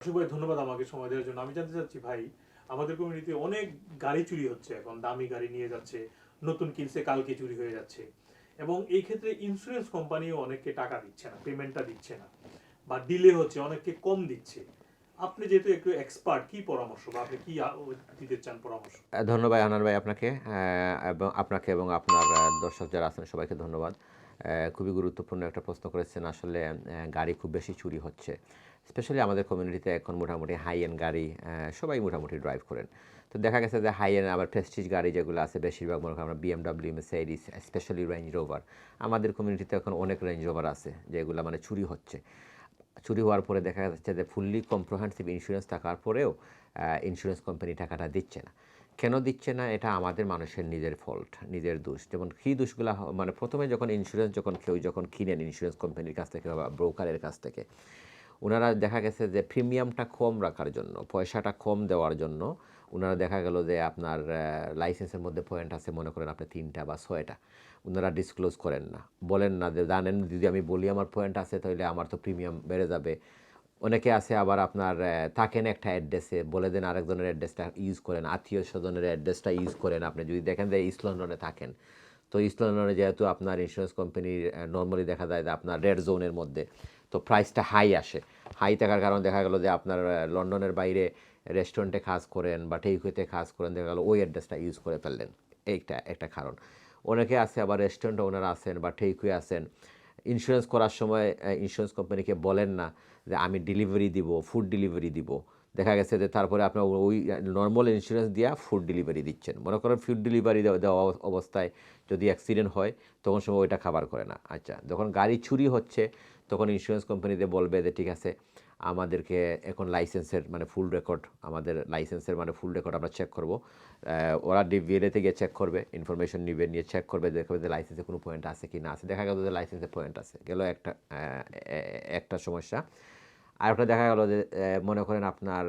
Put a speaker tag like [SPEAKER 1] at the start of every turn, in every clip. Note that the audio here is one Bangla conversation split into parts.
[SPEAKER 1] ভাই ধন্যবাদ আমাকে সময় দেওয়ার জন্য। আমি জানতে চাচ্ছি ভাই, আমাদের কমিউনিটিতে অনেক গাড়ি চুরি হচ্ছে এখন, দামি গাড়ি নিয়ে যাচ্ছে, নতুন কিনছে, কালকে চুরি হয়ে যাচ্ছে। এবং এই ক্ষেত্রে ইন্স্যুরেন্স কোম্পানিও অনেককে টাকা দিচ্ছে না পেমেন্টটা দিচ্ছে না, বা ডিলে হচ্ছে, অনেককে কম দিচ্ছে। আপনি যেহেতু একটু এক্সপার্ট কি পরামর্শ বা আপনি কি দিতে চান পরামর্শ?
[SPEAKER 2] ধন্যবাদ আনার ভাই আপনাকে এবং আপনাকে এবং আপনার দর্শক যারা আছেন সবাইকে ধন্যবাদ। খুবই গুরুত্বপূর্ণ একটা প্রশ্ন করেছেন, আসলে গাড়ি খুব বেশি চুরি হচ্ছে। স্পেশালি আমাদের কমিউনিটিতে এখন মোটামুটি হাই এন্ড গাড়ি সবাই মোটামুটি ড্রাইভ করেন। তো দেখা গেছে যে হাই এন্ড আবার প্রেস্টিজ গাড়ি যেগুলো আছে, বেশিরভাগ মনে করেন আমরা BMW Mercedes specially Range Rover আমাদের কমিউনিটিতে এখন অনেক রেঞ্জ রোভার আছে, যেগুলো মানে চুরি হচ্ছে। চুরি হওয়ার পরে দেখা যাচ্ছে যে ফুললি কম্প্রহেন্সিভ ইন্স্যুরেন্স থাকার পরেও ইন্স্যুরেন্স কোম্পানি টাকাটা দিচ্ছে না। কেন দিচ্ছে না? এটা আমাদের মানুষের নিজের ফল্ট নিজের দোষ। যেমন কী দোষগুলো মানে প্রথমে যখন ইন্স্যুরেন্স যখন কেউ যখন কিনেন ইন্স্যুরেন্স কোম্পানির কাছ থেকে বা ব্রোকারের কাছ থেকে ওনারা দেখা গেছে যে প্রিমিয়ামটা কম রাখার জন্য, পয়সাটা কম দেওয়ার জন্য ওনারা দেখা গেল যে আপনার লাইসেন্সের মধ্যে পয়েন্ট আছে, মনে করেন আপনি তিনটা বা ছয়টা। ওনারা ডিসক্লোজ করেন না। বলেন না যে, জানেন, যদি আমি বলি আমার পয়েন্ট আছে, তাহলে আমার তো প্রিমিয়াম বেড়ে যাবে। অনেকে আছে আবার আপনার থাকেন একটা অ্যাড্রেসে বলে দেন আরেকজনের অ্যাড্রেসটা ইউজ করেন আত্মীয় স্বজনের অ্যাড্রেসটা ইউজ করেন। আপনি যদি দেখেন যে ইস্ট লন্ডনে থাকেন তো লন্ডনে যেহেতু আপনার ইন্স্যুরেন্স কোম্পানির নর্মালি দেখা যায় যে আপনার রেড জোনের মধ্যে, তো প্রাইসটা হাই আসে। হাই থাকার কারণে দেখা গেলো যে আপনার লন্ডনের বাইরে রেস্টুরেন্টে কাজ করেন বা টেইকুইতে কাজ করেন, দেখা গেলো ওই অ্যাড্রেসটা ইউজ করে ফেললেন। এইটা একটা কারণ। অনেকে আছে আবার রেস্টুরেন্ট ওনার আছেন বা টেইকুয়ে আছেন। ইন্স্যুরেন্স করার সময় ইন্স্যুরেন্স কোম্পানিকে বলেন না যে আমি ডেলিভারি দিব ফুড ডেলিভারি দিব। দেখা গেছে যে তারপরে আপনার ওই নর্মাল ইন্স্যুরেন্স দিয়া ফুড ডেলিভারি দিচ্ছেন। মনে করেন ফুড ডেলিভারি দেওয়া অবস্থায় যদি অ্যাক্সিডেন্ট হয়, তখন সময় ওইটা খাবার করে না। আচ্ছা যখন গাড়ি চুরি হচ্ছে, তখন ইন্স্যুরেন্স কোম্পানিতে বলবে যে, ঠিক আছে, আমাদেরকে এখন লাইসেন্সের মানে ফুল রেকর্ড আমাদের লাইসেন্সের মানে ফুল রেকর্ড আমরা চেক করব। ওরা ডিভিএলএতে গিয়ে চেক করবে ইনফরমেশন নিবে, নিয়ে চেক করবে, দেখবে যে লাইসেন্সে কোনো পয়েন্ট আছে কি না আছে। দেখা গেল যে লাইসেন্সে পয়েন্ট আছে। গেল একটা একটা সমস্যা। আর একটা দেখা গেল যে মনে করেন আপনার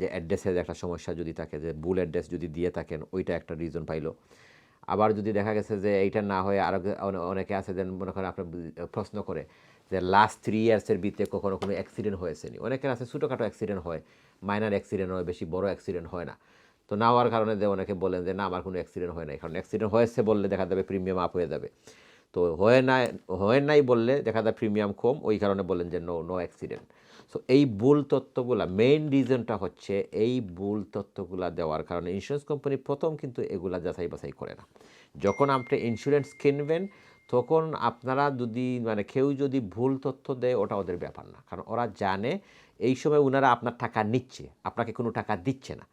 [SPEAKER 2] যে অ্যাড্রেসের একটা সমস্যা যদি থাকে, যে ভুল অ্যাড্রেস যদি দিয়ে থাকেন, ওইটা একটা রিজন পাইলো। আবার যদি দেখা গেছে যে এইটা না হয়ে আরও অনেকে আছে যে মনে করেন আপনার প্রশ্ন করে যে লাস্ট থ্রি ইয়ার্সের ভিতরে কখনো কোনো অ্যাক্সিডেন্ট হয়েছে নি অনেকের আছে ছোটোখাটো অ্যাক্সিডেন্ট হয় মাইনার অ্যাক্সিডেন্ট হয়, বেশি বড় অ্যাক্সিডেন্ট হয় না। তো না হওয়ার কারণে যে অনেকে বলেন যে, না, আমার কোনো অ্যাক্সিডেন্ট হয় নাই। কারণ অ্যাক্সিডেন্ট হয়েছে বললে দেখা যাবে প্রিমিয়াম আপ হয়ে যাবে। তো হয়ে নাই হয়ে নাই বললে দেখা যায় প্রিমিয়াম কম, ওই কারণে বলেন যে নো নো অ্যাক্সিডেন্ট সো এই ভুল তথ্যগুলা মেইন রিজনটা হচ্ছে এই ভুল তথ্যগুলা দেওয়ার কারণে ইন্স্যুরেন্স কোম্পানি প্রথম কিন্তু এগুলা যাচাই বাছাই করে না। যখন আপনি ইন্স্যুরেন্স কিনবেন, তখন আপনারা যদি মানে কেউ যদি ভুল তথ্য দেয়, ওটা ওদের ব্যাপার না। কারণ ওরা জানে এই সময় ওনারা আপনার টাকা নিচ্ছে, আপনাকে কোনো টাকা দিচ্ছে না।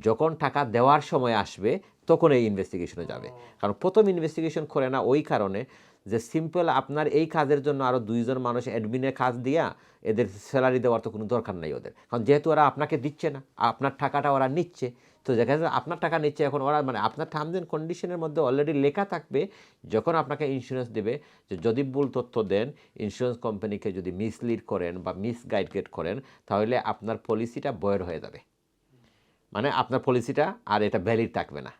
[SPEAKER 2] যখন টাকা দেওয়ার সময় আসবে তখন এই ইনভেস্টিগেশনে যাবে। কারণ প্রথম ইনভেস্টিগেশন করে না ওই কারণে যে সিম্পল আপনার এই কাজের জন্য আরও দুইজন মানুষ অ্যাডমিনের কাজ দিয়া এদের স্যালারি দেওয়ার তো কোনো দরকার নাই ওদের। কারণ যেহেতু ওরা আপনাকে দিচ্ছে না আপনার টাকাটা ওরা নিচ্ছে তো দেখা যাচ্ছে আপনার টাকা নিচ্ছে এখন ওরা মানে আপনার টার্মস অ্যান্ড কন্ডিশনের মধ্যে অলরেডি লেখা থাকবে যখন আপনাকে ইন্স্যুরেন্স দেবে যে যদি ভুল তথ্য দেন ইন্স্যুরেন্স কোম্পানিকে যদি মিসলিড করেন বা মিসগাইড করেন তাহলে আপনার পলিসিটা বয়ের হয়ে যাবে। মানে আপনার পলিসিটা আর এটা ভ্যালিড থাকবে না।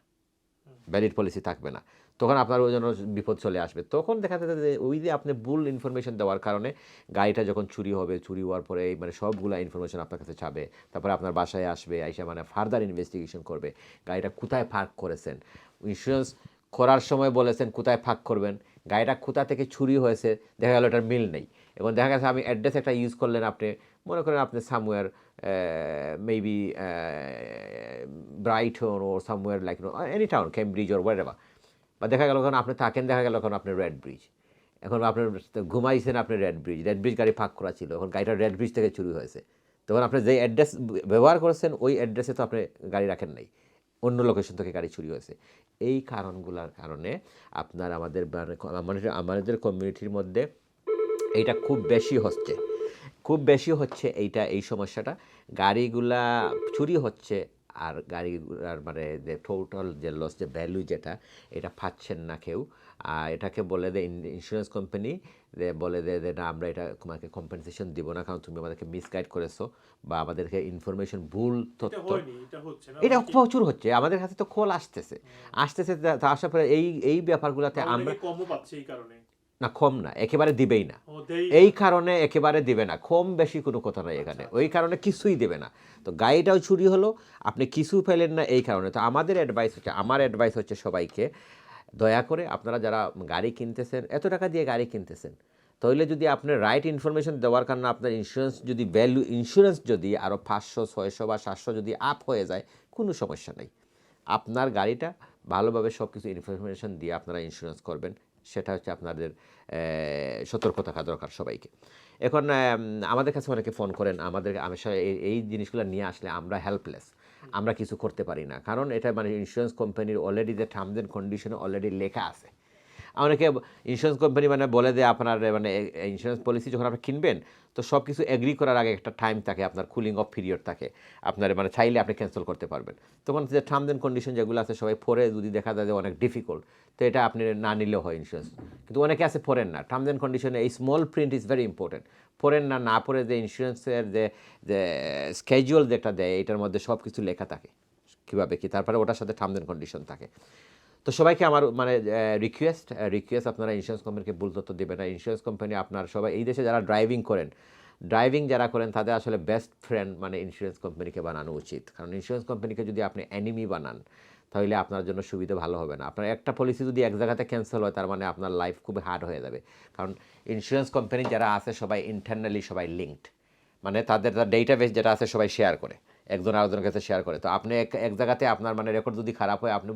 [SPEAKER 2] ভ্যালিড পলিসি থাকবে না। তখন আপনার ওই জন্য বিপদ চলে আসবে। তখন দেখা যাচ্ছে যে ওই যে আপনি ভুল ইনফরমেশন দেওয়ার কারণে গাড়িটা যখন চুরি হবে, চুরি হওয়ার পরে মানে সবগুলা ইনফরমেশন আপনার কাছে চাবে তারপরে আপনার বাসায় আসবে এসে মানে ফার্দার ইনভেস্টিগেশন করবে। গাড়িটা কোথায় পার্ক করেছেন? ইন্স্যুরেন্স করার সময় বলেছেন, কোথায় ফাঁক করবেন? গাড়িটা কোথা থেকে চুরি হয়েছে? দেখা গেল এটার মিল নেই। এবং দেখা গেছে আমি অ্যাড্রেস একটা ইউজ করলেন আপনি, মনে করেন আপনি সামওয়্যার মেবি ব্রাইটন ও somewhere like any town Cambridge ওর ওয়ার বা দেখা গেল এখন আপনি থাকেন, দেখা গেল এখন আপনি রেড ব্রিজ এখন আপনার ঘুমাইছেন আপনি রেড ব্রিজ রেড ব্রিজ গাড়ি ফাঁক করা ছিল। এখন গাড়িটা রেড ব্রিজ থেকে চুরি হয়েছে। তখন আপনি যে অ্যাড্রেস ব্যবহার করেছেন, ওই অ্যাড্রেসে তো আপনি গাড়ি রাখেন নাই। অন্য লোকেশন থেকে গাড়ি চুরি হয়েছে। এই কারণগুলোর কারণে আপনার আমাদের মানে আমাদের কমিউনিটির মধ্যে এইটা খুব বেশি হচ্ছে। খুব বেশি হচ্ছে এইটা এই সমস্যাটা। গাড়িগুলা চুরি হচ্ছে আর গাড়িগুলার মানে যে টোটাল যে লস যে ভ্যালু যেটা এটা পাচ্ছেন না কেউ। আর এটাকে বলে দেয় ইন্স্যুরেন্স কোম্পানি যে বলে দেয় যে না আমরা এটা তোমাকে কম্পেনসেশন দিব না কারণ তুমি আমাদেরকে মিসগাইড করেছ বা আমাদেরকে ইনফরমেশন ভুল তথ্য
[SPEAKER 1] এটা
[SPEAKER 2] এটা প্রচুর হচ্ছে। আমাদের কাছে তো খোল আসতেছে। আসতেছে আসার পরে এই এই ব্যাপারগুলোতে আমরা
[SPEAKER 1] কমও পাচ্ছে এই কারণে।
[SPEAKER 2] না কম না একেবারে দিবেই না। এই কারণে একেবারে দিবে না। কম বেশি কোনো কথা নাই এখানে। ওই কারণে কিছুই দেবে না। তো গাড়িটাও চুরি হলো আপনি কিছু পেলেন না এই কারণে। তো আমাদের অ্যাডভাইস হচ্ছে আমার অ্যাডভাইস হচ্ছে সবাইকে দয়া করে আপনারা যারা গাড়ি কিনতেছেন এত টাকা দিয়ে গাড়ি কিনতেছেন তাহলে যদি আপনার রাইট ইনফরমেশন দেওয়ার কারণে আপনার ইন্স্যুরেন্স যদি ভ্যালু ইন্স্যুরেন্স যদি আরও পাঁচশো ছয়শো বা সাতশো যদি আপ হয়ে যায় কোনো সমস্যা নেই। আপনার গাড়িটা ভালোভাবে সব কিছু ইনফরমেশন দিয়ে আপনারা ইন্স্যুরেন্স করবেন। সেটা হচ্ছে আপনাদের সতর্ক থাকা দরকার সবাইকে। এখন আমাদের কাছে অনেকে ফোন করেন, আমাদের এই জিনিসগুলো নিয়ে আসলে আমরা হেল্পলেস আমরা কিছু করতে পারি না। কারণ এটা মানে ইন্স্যুরেন্স কোম্পানির অলরেডি যে টার্মস অ্যান্ড কন্ডিশনে অলরেডি লেখা আছে। অনেকে ইন্স্যুরেন্স কোম্পানি মানে বলে দেয় আপনার মানে ইন্স্যুরেন্স পলিসি যখন আপনি কিনবেন, তো সব কিছু এগ্রি করার আগে একটা টাইম থাকে, আপনার কুলিং অফ পিরিয়ড থাকে। আপনার মানে চাইলে আপনি ক্যান্সেল করতে পারবেন। তখন যে টার্মস অ্যান্ড কন্ডিশন যেগুলো আছে, সবাই পরে যদি দেখা যায় যে অনেক ডিফিকাল্ট তো এটা আপনি না নিলেও হয় ইন্স্যুরেন্স কিন্তু অনেকে আছে পড়েন না। টার্মস অ্যান্ড কন্ডিশনে এই small print is very important পড়েন না না পড়ে যে ইন্স্যুরেন্সের যে যে স্কেজুয়াল যেটা দেয়, এটার মধ্যে সব কিছু লেখা থাকে। কীভাবে কী? তারপরে ওটার সাথে টার্মস অ্যান্ড কন্ডিশন থাকে। তো সবাইকে আমার মানে রিকোয়েস্ট রিকোয়েস্ট আপনারা ইন্স্যুরেন্স কোম্পানিকে ভুল তথ্য দেবে না। ইন্স্যুরেন্স কোম্পানি আপনার সবাই, এই দেশে যারা ড্রাইভিং করেন ড্রাইভিং যারা করেন, তাদের আসলে বেস্ট ফ্রেন্ড মানে ইন্স্যুরেন্স কোম্পানিকে বানানো উচিত। কারণ ইন্স্যুরেন্স কোম্পানিকে যদি আপনি অ্যানিমি বানান, তাহলে আপনার জন্য সুবিধা ভালো হবে না। আপনার একটা পলিসি যদি এক জায়গাতে ক্যান্সেল হয়, তার মানে আপনার লাইফ খুব হার্ড হয়ে যাবে। কারণ ইন্স্যুরেন্স কোম্পানি যারা আছে, সবাই ইন্টারনালি সবাই লিঙ্কড মানে তাদের ডেটাবেস যেটা আছে, সবাই শেয়ার করে। একজন আরেকজনের কাছে শেয়ার করে। তো আপনি এক এক জায়গাতে আপনার মানে রেকর্ড যদি খারাপ হয়, আপনি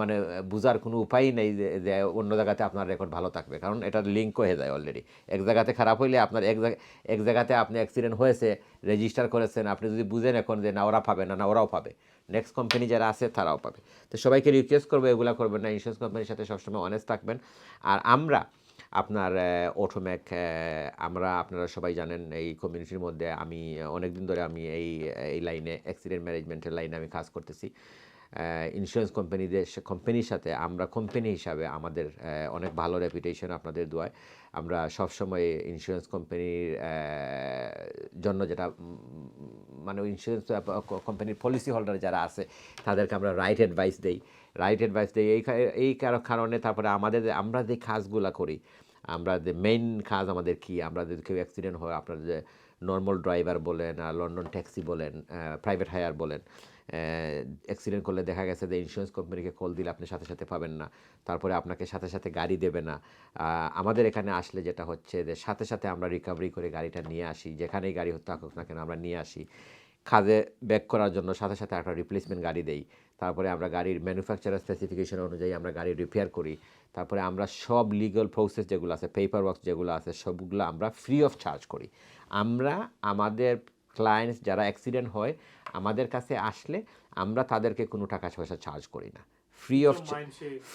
[SPEAKER 2] মানে বোঝার কোনো উপায়ই নেই যে অন্য জায়গাতে আপনার রেকর্ড ভালো থাকবে। কারণ এটা লিঙ্ক হয়ে যায় অলরেডি এক জায়গাতে খারাপ হইলে আপনার এক এক জায়গাতে আপনি অ্যাক্সিডেন্ট হয়েছে রেজিস্টার করেছেন, আপনি যদি বুঝেন এখন যে না ওরা পাবে না না ওরাও পাবে। নেক্সট কোম্পানি যারা আছে, তারাও পাবে। তো সবাইকে রিকোয়েস্ট করব, এগুলা করবেন না। ইন্স্যুরেন্স কোম্পানির সাথে সবসময় অনেস্ট থাকবেন। আর আমরা আপনার অটোম্যাক আমরা, আপনারা সবাই জানেন এই কমিউনিটির মধ্যে আমি অনেকদিন ধরে আমি এই এই লাইনে অ্যাক্সিডেন্ট ম্যানেজমেন্টের লাইনে আমি কাজ করতেছি। ইন্স্যুরেন্স কোম্পানিদের কোম্পানির সাথে, আমরা কোম্পানি হিসাবে আমাদের অনেক ভালো রেপুটেশন আপনাদের দোয়ায়। আমরা সবসময় ইন্স্যুরেন্স কোম্পানির জন্য যেটা মানে ইন্স্যুরেন্স কোম্পানির পলিসি হোল্ডার যারা আছে, তাদেরকে আমরা রাইট অ্যাডভাইস দেই। রাইট অ্যাডভাইস দেই এই এই কার- কারণে তারপরে আমাদের আমরা যে কাজগুলো করি, আমরা যে মেইন কাজ আমাদের কি? আমরা যদি কেউ অ্যাক্সিডেন্ট হয়, আপনার যে নর্মাল ড্রাইভার বলেন আর লন্ডন ট্যাক্সি বলেন প্রাইভেট হায়ার বলেন অ্যাক্সিডেন্ট করলে দেখা গেছে যে ইন্স্যুরেন্স কোম্পানিকে কল দিলে আপনি সাথে সাথে পাবেন না। তারপরে আপনাকে সাথে সাথে গাড়ি দেবে না। আমাদের এখানে আসলে যেটা হচ্ছে যে সাথে সাথে আমরা রিকভারি করে গাড়িটা নিয়ে আসি। যেখানেই গাড়ি থাকুক না কেন, আমরা নিয়ে আসি। কাজে ব্যাক করার জন্য সাথে সাথে একটা রিপ্লেসমেন্ট গাড়ি দেই। তারপরে আমরা গাড়ির ম্যানুফ্যাকচারার স্পেসিফিকেশন অনুযায়ী আমরা গাড়ি রিপেয়ার করি। তারপরে আমরা সব লিগাল প্রসেস যেগুলো আছে পেপার ওয়ার্ক যেগুলো আছে, সবগুলো আমরা ফ্রি অফ চার্জ করি। আমরা আমাদের ক্লায়েন্টস যারা অ্যাক্সিডেন্ট হয় আমাদের কাছে আসলে আমরা তাদেরকে কোনো টাকা পয়সা চার্জ করি না। Free of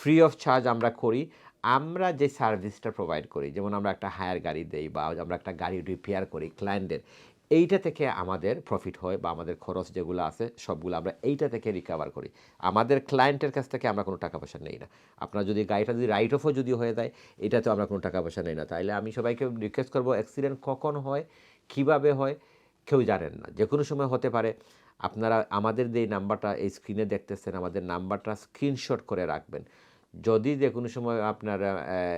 [SPEAKER 2] free of charge আমরা করি। আমরা যে সার্ভিসটা প্রোভাইড করি যেমন আমরা একটা হায়ার গাড়ি দেই বা আমরা একটা গাড়ি রিপেয়ার করি ক্লায়েন্টের এইটা থেকে আমাদের প্রফিট হয় বা আমাদের খরচ যেগুলো আছে সবগুলো আমরা এইটা থেকে রিকভার করি। আমাদের ক্লায়েন্টের কাছ থেকে আমরা কোনো টাকা পয়সা নেই না। আপনার যদি গাড়িটা যদি রাইট অফও যদি হয়ে যায় এটাতেও আমরা কোনো টাকা পয়সা নেই না। তাইলে আমি সবাইকে রিকোয়েস্ট করব অ্যাক্সিডেন্ট কখন হয় কীভাবে হয় কেউ জানেন না। যে কোনো সময় হতে পারে আপনারা আমাদের যে নাম্বারটা এই স্ক্রিনে দেখতেছেন, আমাদের নাম্বারটা স্ক্রিনশট করে রাখবেন। যদি যে কোনো সময় আপনার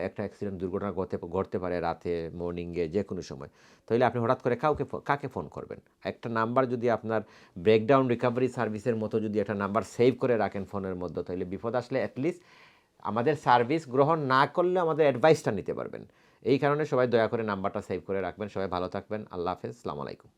[SPEAKER 2] একটা অ্যাক্সিডেন্ট দুর্ঘটনা ঘটতে ঘটতে পারে রাতে মর্নিংয়ে যে কোনো সময়, তাহলে আপনি হঠাৎ করে কাউকে কাকে ফোন করবেন? একটা নাম্বার যদি আপনার ব্রেকডাউন রিকভারি সার্ভিসের মতো যদি একটা নাম্বার সেভ করে রাখেন ফোনের মধ্যে, তাহলে বিপদ আসলে অ্যাটলিস্ট আমাদের সার্ভিস গ্রহণ না করলে আমাদের অ্যাডভাইসটা নিতে পারবেন। এই কারণে সবাই দয়া করে নাম্বারটা সেভ করে রাখবেন। সবাই ভালো থাকবেন। আল্লাহ হাফেজ। আলাইকুম।